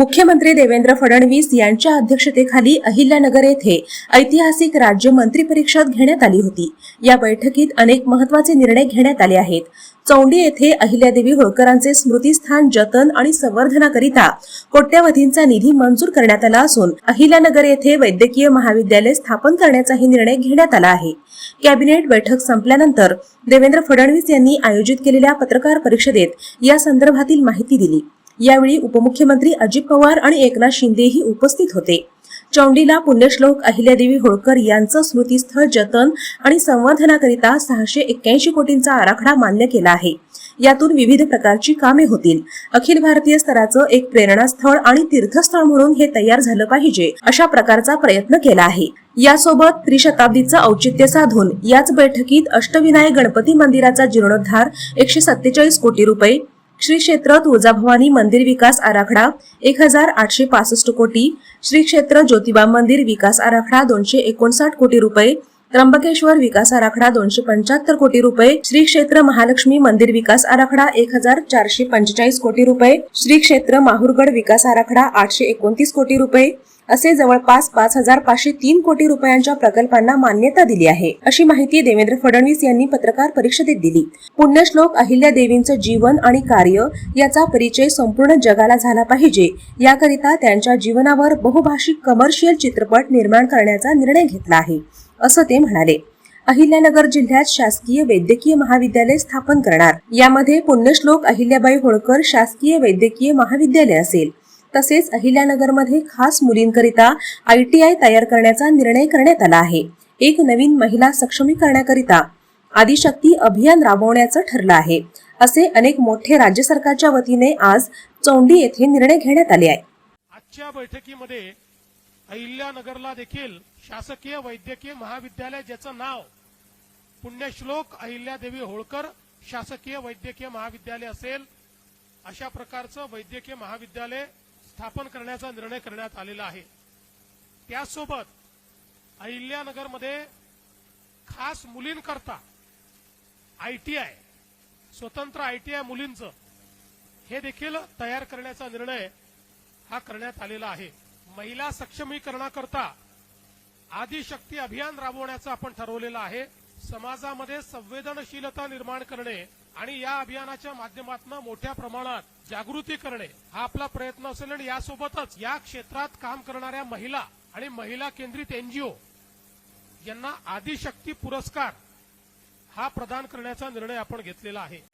मुख्यमंत्री देवेंद्र फडणवीस यांच्या अध्यक्षतेखाली अहिल्यानगर येथे ऐतिहासिक राज्य मंत्री परिषद घेण्यात आली होती. या बैठकीत अनेक महत्त्वाचे निर्णय घेण्यात आले आहेत. चौंडी येथे अहिल्यादेवी होळकरांचे स्मृतीस्थान जतन आणि संवर्धनाकरिता कोट्यवधींचा निधी मंजूर करण्यात आला असून अहिल्यानगर येथे वैद्यकीय महाविद्यालय स्थापन करण्याचाही निर्णय घेण्यात आला आहे. कॅबिनेट बैठक संपल्यानंतर देवेंद्र फडणवीस यांनी आयोजित केलेल्या पत्रकार परिषदेत या संदर्भातील माहिती दिली. यावेळी उपमुख्यमंत्री अजित पवार आणि एकनाथ शिंदेही उपस्थित होते. चौंडीला पुण्यश्लोक अहिल्यादेवी होळकर यांचं स्मृतीस्थळ जतन आणि संवर्धनाकरिता सहाशे एक्क्याऐंशी कोटींचा आराखडा मान्य केला आहे. यातून विविध प्रकारची कामे होतील. अखिल भारतीय स्तराचं एक प्रेरणास्थळ आणि तीर्थस्थळ म्हणून हे तयार झालं पाहिजे अशा प्रकारचा प्रयत्न केला आहे. यासोबत त्रिशताब्दीचं औचित्य साधून याच बैठकीत अष्टविनायक गणपती मंदिराचा जीर्णोद्धार एकशे सत्तेचाळीस कोटी रुपये श्री क्षेत्र तुळजाभवानी मंदिर विकास आराखडा एक हजार आठशे पासष्ट कोटी श्री क्षेत्र ज्योतिबा मंदिर विकास आराखडा दोनशे एकोणसाठ कोटी रुपये त्र्यंबकेश्वर विकास आराखडा दोनशे पंच्याहत्तर कोटी रुपये श्री क्षेत्र महालक्ष्मी मंदिर विकास आराखडा एक हजार चारशे पंचेचाळीस कोटी रुपये श्री क्षेत्र माहुरगड विकास आराखडा आठशे एकोणतीस कोटी रुपये असे जवळपास पाच हजार पाचशे तीन कोटी रुपयांच्या प्रकल्पांना मान्यता दिली आहे. अशी माहिती देवेंद्र फडणवीस यांनी पत्रकार परिषदेत दिली. पुण्यश्लोक अहिल्या देवींचं जीवन आणि कार्य याचा परिचय संपूर्ण जगाला झाला पाहिजे. याकरिता त्यांच्या जीवनावर बहुभाषिक कमर्शियल चित्रपट निर्माण करण्याचा निर्णय घेतला आहे असं ते म्हणाले. अहिल्यानगर जिल्ह्यात शासकीय वैद्यकीय महाविद्यालय स्थापन करणार. यामध्ये पुण्यश्लोक अहिल्याबाई होळकर शासकीय वैद्यकीय महाविद्यालय असेल. तसेच अहिल्यानगरमध्ये खास मुलींकरिता आय टी आय तयार करण्याचा निर्णय करण्यात आला आहे. एक नवीन महिला सक्षमीकरणाकरिता आदिशक्ती अभियान राबवण्याचं ठरलं आहे. असे अनेक मोठे राज्य सरकारच्या वतीने आज चौंडी येथे निर्णय घेण्यात आले आहे. आजच्या बैठकीमध्ये अहिल्यानगरला देखील शासकीय वैद्यकीय महाविद्यालय ज्याचं नाव पुण्यश्लोक अहिल्यादेवी होळकर शासकीय वैद्यकीय महाविद्यालय असेल अशा प्रकारचं वैद्यकीय महाविद्यालय स्थापन करण्याचा निर्णय करण्यात आलेला आहे. त्याचसोबत अहिल्यानगरमध्ये खास मुलींकरता आयटीआय स्वतंत्र आयटीआय मुलींचं हे देखील तयार करण्याचा निर्णय हा करण्यात आलेला आहे. महिला सक्षमीकरणाकरता आदिशक्ती अभियान राबवण्याचं आपण ठरवलेलं आहे. समाजामध्ये संवेदनशीलता निर्माण करणे आणि या अभियानाच्या माध्यमातून मोठ्या प्रमाणात जागृती करणे हा आपला प्रयत्न असेल आणि यासोबतच या क्षेत्रात काम करणाऱ्या महिला आणि महिला केंद्रित एनजीओ यांना आदिशक्ती पुरस्कार हा प्रदान करण्याचा निर्णय आपण घेतलेला आहे.